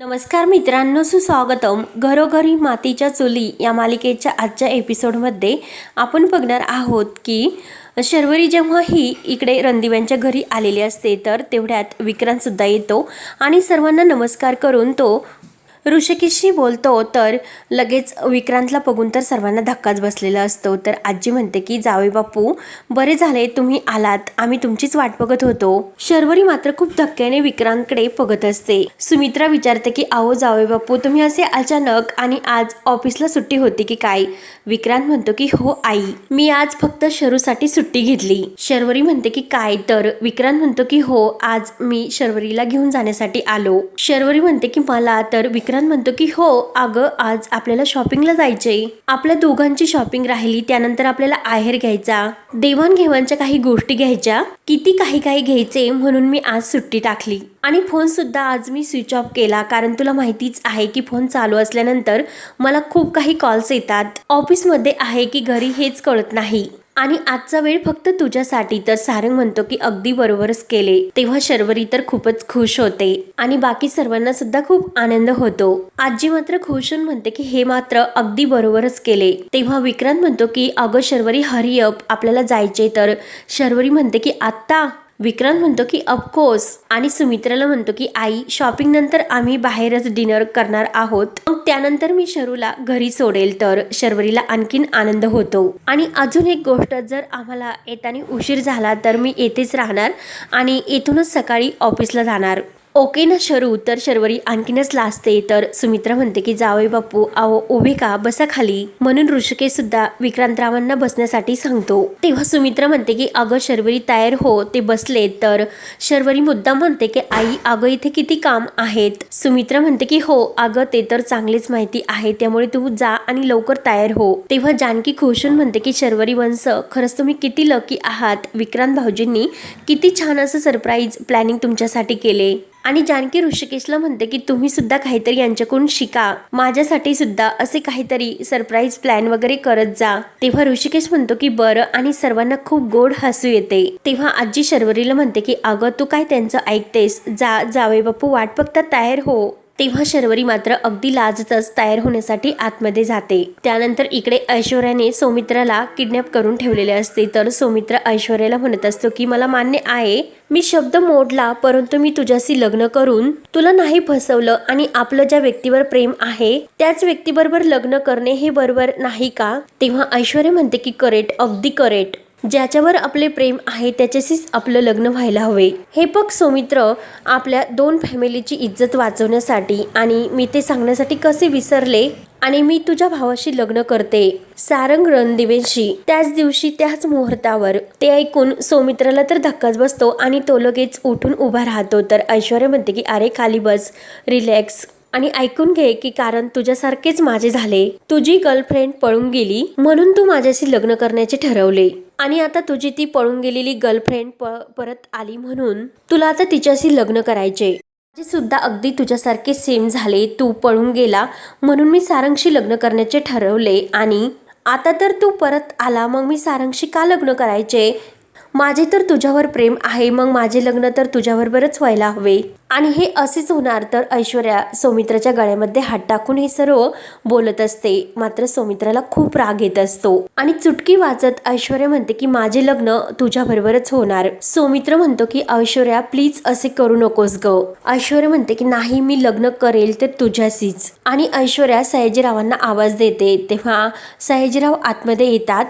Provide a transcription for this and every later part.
नमस्कार मित्रांनो सुस्वागतम. घरोघरी मातीच्या चुली या मालिकेच्या आजच्या एपिसोडमध्ये आपण बघणार आहोत की शर्वरी जेव्हा ही इकडे रणदिव्यांच्या घरी आलेली असते तर तेवढ्यात विक्रांतसुद्धा येतो आणि सर्वांना नमस्कार करून तो ऋषिकेशशी बोलतो तर लगेच विक्रांतला बघून तर सर्वांना धक्काच बसलेला असतो. तर आजी म्हणते की जावे बापू बरे झाले तुम्ही आलात. आम्ही तुमचीच वाट बघत होतो. शर्वरी मात्र खूप धक्क्याने विक्रांतकडे बघत असते. सुमित्रा विचारते की आहो जावे बापू तुम्ही असे अचानक आणि आज ऑफिसला सुट्टी होती की काय? विक्रांत म्हणतो की हो आई. मी आज फक्त शरूसाठी सुट्टी घेतली. शर्वरी म्हणते की काय? तर विक्रांत म्हणतो की हो आज मी शर्वरीला घेऊन जाण्यासाठी आलो. शर्वरी म्हणते की मला तर विक्रांत म्हणतो की हो अगं आज आपल्याला शॉपिंगला जायचे आपल्या दोघांची शॉपिंग राहिली त्यानंतर आपल्याला आहेर घ्यायचा. देवाणघेवाणच्या काही गोष्टी घ्यायच्या. किती काही काही घ्यायचे म्हणून मी आज सुट्टी टाकली. आणि फोन सुद्धा आज मी स्विच ऑफ केला कारण तुला माहितीच आहे की फोन चालू असल्यानंतर मला खूप काही कॉल्स येतात. ऑफिसमध्ये आहे की घरी हेच कळत नाही. आणि आजचा वेळ फक्त तुझ्यासाठी. तर सारंग म्हणतो की अगदी बरोबरच केले. तेव्हा शर्वरी तर खूपच खुश होते. आणि बाकी सर्वांना सुद्धा खूप आनंद होतो. आजी मात्र खुश होऊन म्हणते की हे मात्र अगदी बरोबरच केले. तेव्हा विक्रांत म्हणतो की अगं शर्वरी हरी अप आपल्याला जायचे तर शर्वरी म्हणते की आत्ता विक्रांत म्हणतो की अफकोर्स आणि सुमित्राला म्हणतो की आई शॉपिंग नंतर आम्ही बाहेरच डिनर करणार आहोत. मग त्यानंतर मी शरूला घरी सोडेल तर शर्वरीला आणखीन आनंद होतो. आणि अजून एक गोष्ट जर आम्हाला येताना उशीर झाला तर मी येथेच राहणार आणि येथूनच सकाळी ऑफिसला जाणार. ओके ना शरू? तर शर्वरी आणखीनच लाजते. तर सुमित्रा म्हणते की जावे बापू आहो उभे का? बसा खाली. म्हणून ऋषिकेश सुद्धा विक्रांतरावांना बसण्यासाठी सांगतो. तेव्हा सुमित्रा म्हणते की अगं शर्वरी तयार हो ते बसले. तर शर्वरी मुद्दा म्हणते की आई अगं इथे किती काम आहेत? सुमित्रा म्हणते की हो अगं ते तर चांगलीच माहिती आहे त्यामुळे तू जा आणि लवकर तयार हो. तेव्हा जानकी खुशून म्हणते की शर्वरी वंश खरंच तुम्ही किती लकी आहात. विक्रांत भाऊजींनी किती छान असं सरप्राईज प्लॅनिंग तुमच्यासाठी केले. आणि जानकी ऋषिकेशला म्हणते की तुम्ही सुद्धा काहीतरी यांच्याकडून शिका. माझ्यासाठी सुद्धा असे काहीतरी सरप्राईज प्लॅन वगैरे करत जा. तेव्हा ऋषिकेश म्हणतो की बरं आणि सर्वांना खूप गोड हसू येते. तेव्हा आजी शर्वरीला म्हणते की अगं तू काय त्यांचं ऐकतेस? जा जावे बापू वाट बघता तयार हो. तेव्हा शर्वरी मात्र अगदी लाजतच तयार होण्यासाठी आतमध्ये जाते. त्यानंतर इकडे ऐश्वर्याने सौमित्राला किडनॅप करून ठेवलेले असते. तर सौमित्र ऐश्वर्याला म्हणत असतो की मला मान्य आहे मी शब्द मोडला परंतु मी तुझ्याशी लग्न करून तुला नाही फसवलं आणि आपलं ज्या व्यक्तीवर प्रेम आहे त्याच व्यक्तीबरोबर लग्न करणे हे बरोबर नाही का? तेव्हा ऐश्वर्या म्हणते की करेट अगदी करेट. ज्याच्यावर आपले प्रेम आहे त्याच्याशीच आपलं लग्न व्हायला हवे. हे बघ सौमित्र आपल्या दोन फॅमिलीची इज्जत वाचवण्यासाठी आणि मी ते सांगण्यासाठी कसे विसरले? आणि मी तुझ्या भावाशी लग्न करते सारंग रणदिवेशी. त्याच दिवशी त्याच मुहूर्तावर ते ऐकून सौमित्राला तर धक्काच बसतो आणि तो लगेच उठून उभा राहतो. तर ऐश्वर्या म्हणते की अरे खाली बस रिलॅक्स आणि ऐकून घे की कारण तुझ्यासारखेच माझे झाले. तुझी गर्लफ्रेंड पळून गेली म्हणून तू माझ्याशी लग्न करण्याचे ठरवले. आणि आता तुझी ती पळून गेलेली गर्लफ्रेंड प परत आली म्हणून तुला आता तिच्याशी लग्न करायचे. माझे सुद्धा अगदी तुझ्यासारखे सेम झाले. तू पळून गेला म्हणून मी सारंगशी लग्न करण्याचे ठरवले. आणि आता तर तू परत आला मग मी सारंगशी का लग्न करायचे? माझे तर तुझ्यावर प्रेम आहे मग माझे लग्न तर तुझ्याबरोबरच व्हायला हवे. आणि हे असेच होणार तर ऐश्वर्या सौमित्राच्या गळ्यामध्ये हात टाकून हे सर्व बोलत असते. मात्र सौमित्राला खूप राग येत असतो. आणि चुटकी वाचत ऐश्वर्या म्हणते की माझे लग्न तुझ्याबरोबरच होणार. सौमित्र म्हणतो की ऐश्वर्या प्लीज असे करू नकोस ग. ऐश्वर्या म्हणते की नाही मी लग्न करेल तर तुझ्याशीच. आणि ऐश्वर्या सयाजीरावांना आवाज देते. तेव्हा सयाजीराव आतमध्ये येतात.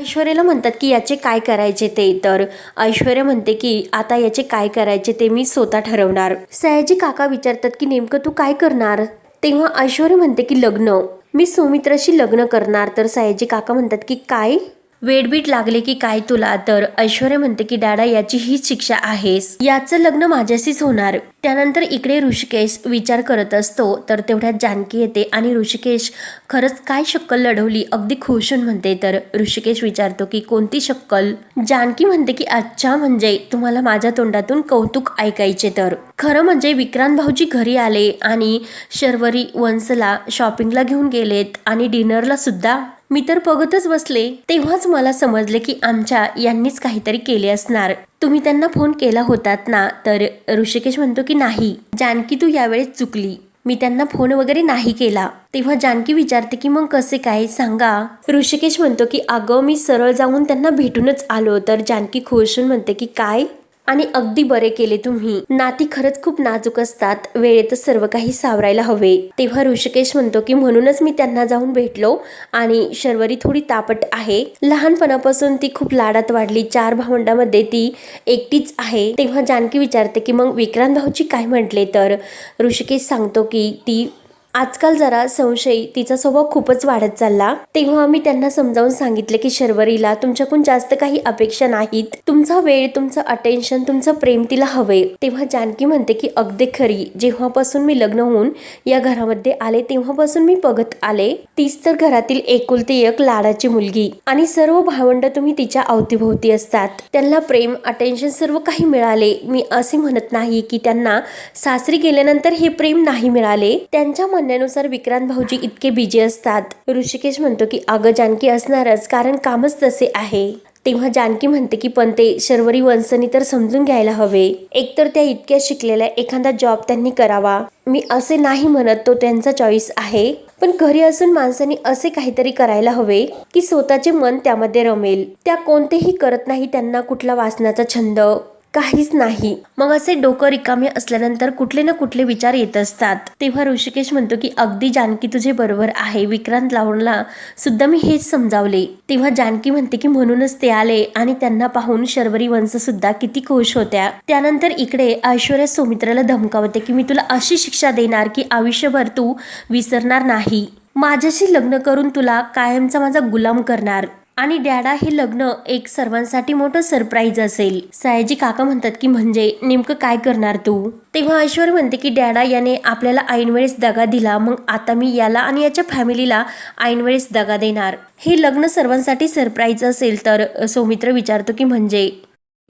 ऐश्वर्याला म्हणतात की याचे काय करायचे ते? तर ऐश्वर्या म्हणते की आता याचे काय करायचे ते मी स्वतः ठरवणार. सयाजी काका विचारतात की नेमकं तू काय करणार? तेव्हा ऐश्वर्या म्हणते की लग्न. मी सौमित्राशी लग्न करणार. तर सयाजी काका म्हणतात की काय? वेडबीट लागले की काय तुला? तर ऐश्वर्या म्हणते की डाडा याची हीच शिक्षा आहेस. याचं लग्न माझ्याशीच होणार. त्यानंतर इकडे ऋषिकेश विचार करत असतो. तर तेवढ्यात जानकी येते आणि ऋषिकेश खरंच काय शक्कल लढवली? अगदी खुशून म्हणते. तर ऋषिकेश विचारतो की कोणती शक्कल? जानकी म्हणते की अच्छा म्हणजे तुम्हाला माझ्या तोंडातून कौतुक ऐकायचे तर. खरं म्हणजे विक्रांत भाऊजी घरी आले आणि शर्वरी वंसला शॉपिंगला घेऊन गेलेत आणि डिनरला सुद्धा मी तर बघतच बसले. तेव्हाच मला समजले की आमच्या यांनीच काहीतरी केले असणार. तुम्ही त्यांना फोन केला होतात ना तर ऋषिकेश म्हणतो की नाही जानकी तू यावेळेस चुकली. मी त्यांना फोन वगैरे नाही केला. तेव्हा जानकी विचारते की मग कसे काय? सांगा. ऋषिकेश म्हणतो की अगं मी सरळ जाऊन त्यांना भेटूनच आलो. तर जानकी खुश होऊन म्हणते की काय? आणि अगदी बरे केले तुम्ही. नाती खरंच खूप नाजूक असतात. वेळेतच सर्व काही सावरायला हवे. तेव्हा ऋषिकेश म्हणतो की म्हणूनच मी त्यांना जाऊन भेटलो आणि शर्वरी थोडी तापट आहे. लहानपणापासून ती खूप लाडात वाढली. चार भावंडामध्ये ती एकटीच आहे. तेव्हा जानकी विचारते की मग विक्रांत भाऊची काय म्हटले? तर ऋषिकेश सांगतो की ती आजकाल जरा संशयी तिचा स्वभाव खूपच वाढत चालला. तेव्हा मी त्यांना समजावून सांगितले की शर्वरीला तुमच्याकडून जास्त काही अपेक्षा नाहीत. तुमचा वेळ तुमचं अटेन्शन तुमचं प्रेम तिला हवे तेव्हा जानकी म्हणते की अगदी खरी. जेव्हापासून मी लग्न होऊन या घरामध्ये आले तेव्हापासून मी बघत आले. तीच तर घरातील एकुलती एक लाडाची मुलगी. आणि सर्व भावंड तुम्ही तिच्या अवतीभोवती असतात. त्यांना प्रेम अटेन्शन सर्व काही मिळाले. मी असे म्हणत नाही की त्यांना सासरी गेल्यानंतर हे प्रेम नाही मिळाले. त्यांच्या म्हणण्यानुसार विक्रांत भाऊजी इतके बिजी असतात. ऋषिकेश म्हणतो की अगं जानकी असणारच कारण कामच तसे आहे. तेव्हा जानकी म्हणते की पण ते शर्वरी वंशनी तर समजून घ्यायला हवे. एकतर त्या इतक्या शिकलेल्या एखादा जॉब त्यांनी करावा. मी असे नाही म्हणत तो त्यांचा चॉईस आहे. पण घरी असून माणसाने असे काहीतरी करायला हवे की स्वतःचे मन त्यामध्ये रमेल. त्या कोणतेही करत नाही त्यांना कुठला वाचनाचा छंद. काहीच नाही. मग असे डोकं रिकामे असल्यानंतर कुठले ना कुठले विचार येत असतात. तेव्हा ऋषिकेश म्हणतो की अगदी जानकी तुझे बरोबर आहे. विक्रांत लावणला सुद्धा मी हेच समजावले. तेव्हा जानकी म्हणते की म्हणूनच ते आले आणि त्यांना पाहून शर्वरी वंश सुद्धा किती खुश होत्या. त्यानंतर इकडे ऐश्वर्या सौमित्राला धमकावते की मी तुला अशी शिक्षा देणार की आयुष्यभर तू विसरणार नाही. माझ्याशी लग्न करून तुला कायमचा माझा गुलाम करणार. आणि डॅडा हे लग्न एक सर्वांसाठी मोठं सरप्राईज असेल. सायाजी काका म्हणतात की म्हणजे नेमकं काय करणार तू? तेव्हा ऐश्वर म्हणते की डॅडा याने आपल्याला ऐनवेळेस दगा दिला मग आता मी याला आणि याच्या फॅमिलीला ऐनवेळेस दगा देणार. हे लग्न सर्वांसाठी सरप्राईज असेल तर सौमित्र विचारतो की म्हणजे?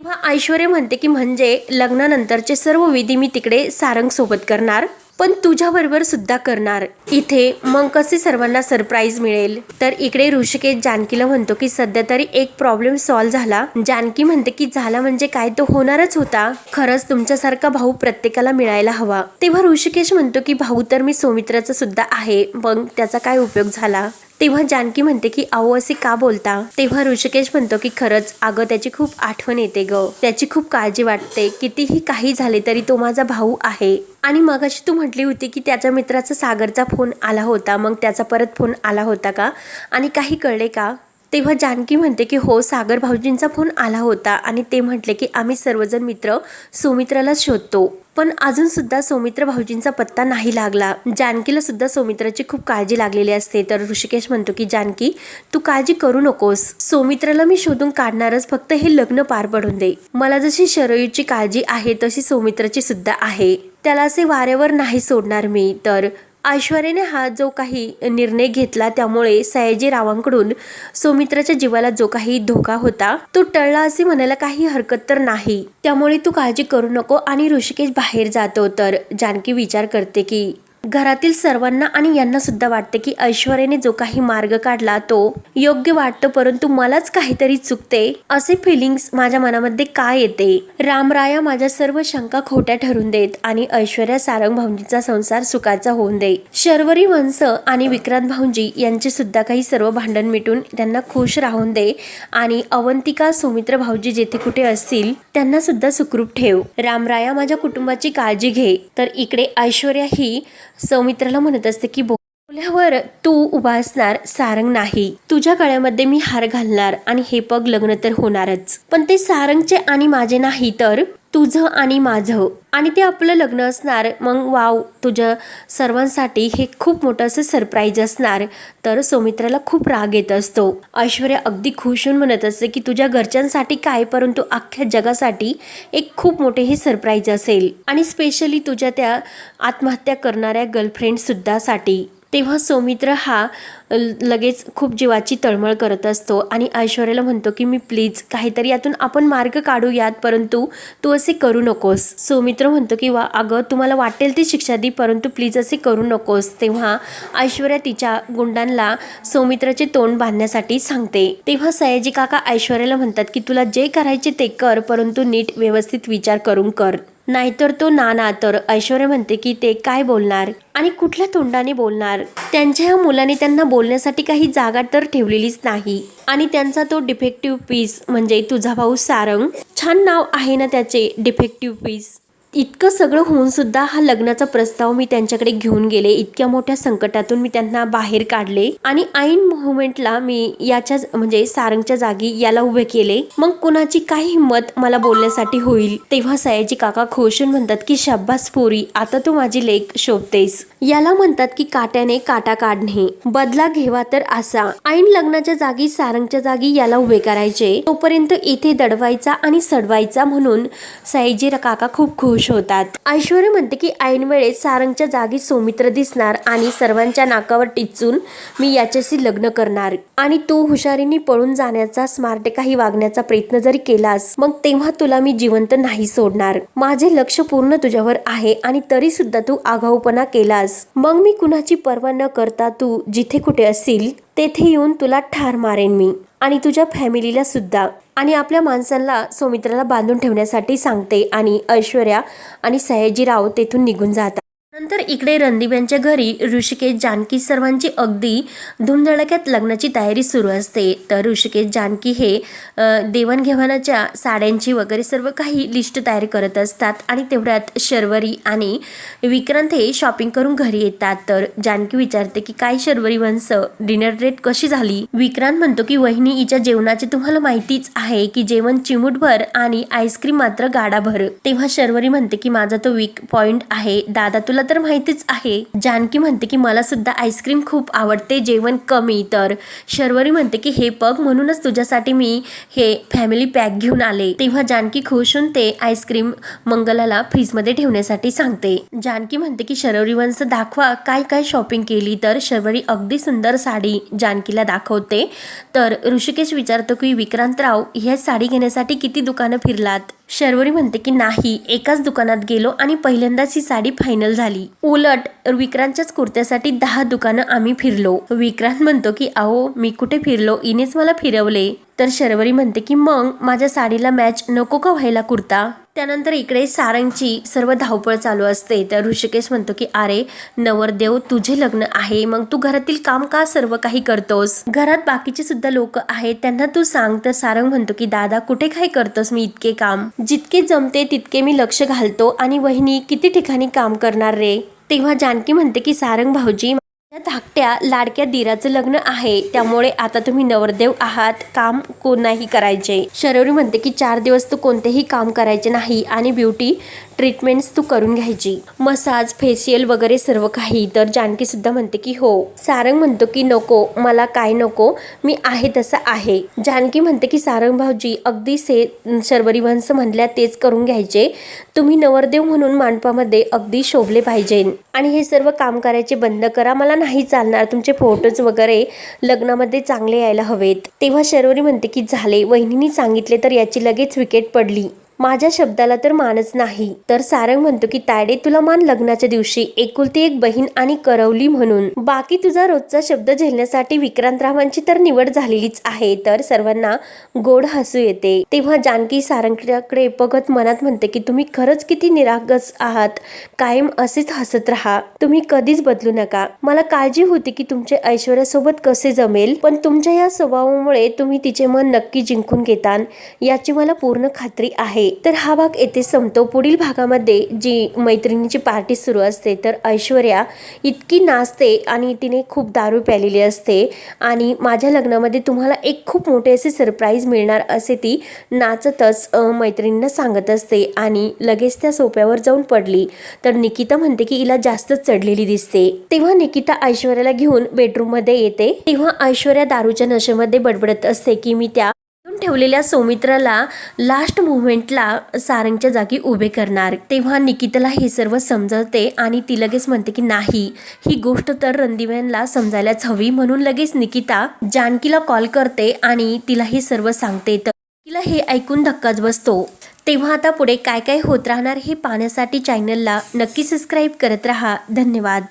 तेव्हा ऐश्वर्य म्हणते की म्हणजे लग्नानंतरचे सर्व विधी मी तिकडे सारंग सोबत करणार. पण तुझ्याबरोबर सुद्धा करणार. इथे मग कसे सर्वांना सरप्राईज मिळेल. तर इकडे ऋषिकेश जानकीला म्हणतो की सध्या तरी एक प्रॉब्लेम सॉल्व्ह झाला. जानकी म्हणते की झाला म्हणजे काय? तो होणारच होता. खरंच तुमच्यासारखा भाऊ प्रत्येकाला मिळायला हवा. तेव्हा ऋषिकेश म्हणतो की भाऊ तर मी सौमित्राचा सुद्धा आहे. मग त्याचा काय उपयोग झाला? तेव्हा जानकी म्हणते की आहो असे का बोलता? तेव्हा ऋषिकेश म्हणतो की खरंच अगं त्याची खूप आठवण येते ग. त्याची खूप काळजी वाटते. कितीही काही झाले तरी तो माझा भाऊ आहे. आणि मग अशी तू म्हटली होती की त्याच्या मित्राचा सागरचा फोन आला होता. मग त्याचा परत फोन आला होता का? आणि काही कळले का? तेव्हा जानकी म्हणते की हो सागर भाऊजींचा फोन आला होता. आणि ते म्हटले की आम्ही सर्वजण मित्र सुमित्राला शोधतो. पण अजूनसुद्धा सौमित्र भाऊजींचा पत्ता नाही लागला. जानकीला सुद्धा सौमित्राची खूप काळजी लागलेली असते. तर ऋषिकेश म्हणतो की जानकी तू काळजी करू नकोस. सौमित्राला मी शोधून काढणारच. फक्त हे लग्न पार पडून दे. मला जशी शरयूची काळजी आहे तशी सौमित्राची सुद्धा आहे. त्याला असे वाऱ्यावर नाही सोडणार मी. तर ऐश्वर्याने हा जो काही निर्णय घेतला त्यामुळे सयाजीरावांकडून सौमित्राच्या जीवाला जो काही धोका होता तो टळला असे म्हणायला काही हरकत तर नाही. त्यामुळे तू काळजी करू नको आणि ऋषिकेश बाहेर जातो. तर जानकी विचार करते की घरातील सर्वांना आणि यांना सुद्धा वाटते की ऐश्वर्याने जो काही मार्ग काढला तो योग्य वाटतो परंतु मलाच काहीतरी चुकते. असे फिलिंग्स माझ्या मनामध्ये काय येते? रामराया माझ्या सर्व शंका खोट्या ठरून देत आणि ऐश्वर्या सारंग भाऊंजीचा संसार सुखाचा होऊन दे. शर्वरी वंश आणि विक्रांत भाऊंजी यांचे सुद्धा काही सर्व भांडण मिटून त्यांना खुश राहून दे आणि अवंतिका सुमित्र भाऊजी जेथे कुठे असतील त्यांना सुद्धा सुखरूप ठेव. रामराया माझ्या कुटुंबाची काळजी घे. तर इकडे ऐश्वर्या ही सौमित्राला म्हणत असते की बोल्यावर तू उभा असणार सारंग नाही. तुझ्या गळ्यामध्ये मी हार घालणार आणि हे पग लग्न तर होणारच. पण ते सारंगचे आणि माझे नाही तर तुझं आणि माझं. आणि ते आपलं लग्न असणार. मग वाव तुझ्या सर्वांसाठी हे खूप मोठं असं सरप्राईज असणार. तर सौमित्राला खूप राग येत असतो. ऐश्वर्या अगदी खुश होऊन म्हणत असते की तुझ्या घरच्यांसाठी काय परंतु अख्ख्या जगासाठी एक खूप मोठे हे सरप्राईज असेल. आणि स्पेशली तुझ्या त्या आत्महत्या करणाऱ्या गर्लफ्रेंडसुद्धासाठी साठी तेव्हा सौमित्र हा लगेच खूप जीवाची तळमळ करत असतो आणि ऐश्वर्याला म्हणतो की मी प्लीज काहीतरी यातून आपण मार्ग काढूयात परंतु तू असे करू नकोस. सौमित्र म्हणतो की वा अगं तुम्हाला वाटेल ती शिक्षा दी परंतु प्लीज असे करू नकोस. तेव्हा ऐश्वर्या तिच्या गुंडांना सौमित्राचे तोंड बांधण्यासाठी सांगते. तेव्हा सयाजी काका ऐश्वर्याला म्हणतात की तुला जे करायचे ते कर परंतु नीट व्यवस्थित विचार करून कर. नाहीतर तो नाना तर ऐश्वर्या म्हणते की ते काय बोलणार आणि कुठल्या तोंडाने बोलणार? त्यांच्या ह्या मुलाने त्यांना बोलण्यासाठी काही जागा तर ठेवलेलीच नाही. आणि त्यांचा तो डिफेक्टिव्ह पीस म्हणजे तुझा भाऊ सारंग छान नाव आहे ना त्याचे डिफेक्टिव्ह पीस. इतकं सगळं होऊन सुद्धा हा लग्नाचा प्रस्ताव मी त्यांच्याकडे घेऊन गेले. इतक्या मोठ्या संकटातून मी त्यांना बाहेर काढले. आणि ऐन मोमेंटला मी याच्या म्हणजे सारंगच्या जागी याला उभे केले. मग कुणाची काय हिंमत मला बोलण्यासाठी होईल तेव्हा सयाजी काका खोशून म्हणतात की शाब्बास पोरी आता तू माझी लेख शोभतेस. याला म्हणतात की काट्याने काटा काढणे बदला घेवा तर असा. ऐन लग्नाच्या जागी सारंगच्या जागी याला उभे करायचे. तोपर्यंत इथे दडवायचा आणि सडवायचा म्हणून सयाजी काका खूप खुश होतात. ऐश्वर्या म्हणते की ऐनवेळेत सारंगच्या जागी सौमित्र दिसणार आणि सर्वांच्या नाकावर टिचून मी याच्याशी लग्न करणार. आणि तू हुशारीने पळून जाण्याचा स्मार्ट काही वागण्याचा प्रयत्न जरी केलास मग तेव्हा तुला मी जिवंत नाही सोडणार. माझे लक्ष पूर्ण तुझ्यावर आहे आणि तरी सुद्धा तू आगाऊपणा केलास. मग मी कुणाची पर्वा न करता तू जिथे कुठे असेल तेथे येऊन तुला ठार मारेन मी. आणि तुझ्या फॅमिलीला सुद्धा आणि आपल्या माणसांना सौमित्राला बांधून ठेवण्यासाठी सांगते आणि ऐश्वर्या आणि सयाजीराव तेथून निघून जातात. नंतर इकडे रणदीप यांच्या घरी ऋषिकेश जानकी सर्वांची अगदी धुमधडक्यात लग्नाची तयारी सुरू असते. तर ऋषिकेश जानकी हे देवाणघेवाणाच्या साड्यांची वगैरे सर्व काही लिस्ट तयार करत असतात आणि तेवढ्यात शर्वरी आणि विक्रांत हे शॉपिंग करून घरी येतात. तर जानकी विचारते की काय शर्वरी वंश? डिनर डेट कशी झाली? विक्रांत म्हणतो की वहिनी हिच्या जेवणाचे तुम्हाला माहितीच आहे की जेवण चिमूटभर आणि आईस्क्रीम मात्र गाडाभर तेव्हा शर्वरी म्हणते की माझा तो वीक पॉइंट आहे. दादा तुला तर माहितीच आहे. जानकी म्हणते की मला सुद्धा आईस्क्रीम खूप आवडते जेवण कमी. तर शर्वरी म्हणते की हे पग म्हणूनच तुझ्यासाठी मी हे फॅमिली पॅक घेऊन आले. तेव्हा जानकी खुश होऊन ते आईस्क्रीम मंगलाला फ्रीजमध्ये ठेवण्यासाठी सांगते. जानकी म्हणते की शर्वरी वंश दाखवा काय काय शॉपिंग केली? तर शर्वरी अगदी सुंदर साडी जानकीला दाखवते. तर ऋषिकेश विचारतो की विक्रांतराव ह्या साडी घेण्यासाठी किती दुकानं फिरलात? शर्वरी म्हणते की नाही एकाच दुकानात गेलो आणि पहिल्यांदाच ही साडी फायनल झाली. उलट विक्रांतच्याच कुर्त्यासाठी दहा दुकानं आम्ही फिरलो. विक्रांत म्हणतो की अहो मी कुठे फिरलो? इनेच मला फिरवले. तर शर्वरी म्हणते की मग माझ्या साडीला मॅच नको का व्हायला कुर्ता? त्यानंतर इकडे सारंगची सर्व धावपळ चालू असते. तर ऋषिकेश म्हणतो की अरे नवरदेव तुझे लग्न आहे. मग तू घरातील काम का सर्व काही करतोस? घरात बाकीचे सुद्धा लोक आहेत. त्यांना तू सांग. तर सारंग म्हणतो की दादा कुठे काय करतोस? मी इतके काम. जितके जमते तितके मी लक्ष घालतो. आणि वहिनी किती ठिकाणी काम करणार रे? तेव्हा जानकी म्हणते की सारंग भाऊजी त्या धाकट्या लाडक्या दिराचं लग्न आहे. त्यामुळे आता तुम्ही नवरदेव आहात. काम कोणाही करायचे. शरवरी म्हणते की चार दिवस तू कोणतेही काम करायचे नाही आणि ब्युटी ट्रीटमेंट्स तू करून घ्यायची. मसाज फेशियल वगैरे सर्व काही. तर जानकी सुद्धा म्हणते की हो. सारंग म्हणतो की नको. मला काय नको? मी आहे तसं आहे. जानकी म्हणते की सारंग भाऊजी अगदी से शर्वरी वंश म्हणल्या तेच करून घ्यायचे. तुम्ही नवरदेव म्हणून मांडपामध्ये अगदी शोभले पाहिजे. आणि हे सर्व काम करायचे बंद करा. मला नाही चालणार. तुमचे फोटोज वगैरे लग्नामध्ये चांगले यायला हवेत. तेव्हा शर्वरी म्हणते की झाले. वहिनीने सांगितले तर याची लगेच विकेट पडली. माझ्या शब्दाला तर मानच नाही. तर सारंग म्हणतो की तायडे तुला मान लग्नाच्या दिवशी एकुलती एक बहीण आणि करवली म्हणून. बाकी तुझा रोजचा शब्द झेलण्यासाठी विक्रांतरावांची तर निवड झालेलीच आहे तर सर्वांना गोड हसू येते. तेव्हा जानकी सारंगकडे बघत मनात म्हणते की तुम्ही खरंच किती निरागस आहात. कायम असेच हसत राहा. तुम्ही कधीच बदलू नका. मला काळजी होती की तुमचे ऐश्वर्यासोबत कसे जमेल पण तुमच्या या स्वभावामुळे तुम्ही तिचे मन नक्की जिंकून घेतान याची मला पूर्ण खात्री आहे. तर हा भाग येथे संपतो. पुढील भागामध्ये जी मैत्रिणीची पार्टी सुरू असते तर ऐश्वर्या इतकी नाचते आणि तिने खूप दारू प्यालेली असते. आणि माझ्या लग्नामध्ये तुम्हाला एक खूप मोठे असे सरप्राईज मिळणार असे ती नाचतच मैत्रिणींना सांगत असते आणि लगेच त्या सोप्यावर जाऊन पडली. तर निकिता म्हणते की हिला जास्तच चढलेली दिसते. तेव्हा निकिता ऐश्वर्याला घेऊन बेडरूममध्ये येते. तेव्हा ऐश्वर्या दारूच्या नशेमध्ये बडबडत असते की मी त्या ठेवलेल्या सौमित्राला लास्ट मुवमेंटला सारंगच्या जागी उभे करणार. तेव्हा निकिताला हे सर्व समजवते आणि ती लगेच म्हणते की नाही ही गोष्ट तर रणदिव्यांना समजायलाच हवी. म्हणून लगेच निकिता जानकीला कॉल करते आणि तिला हे सर्व सांगते. तर तिला हे ऐकून धक्काच बसतो. तेव्हा आता पुढे काय काय होत राहणार हे पाहण्यासाठी चॅनलला नक्की सबस्क्राईब करत राहा. धन्यवाद.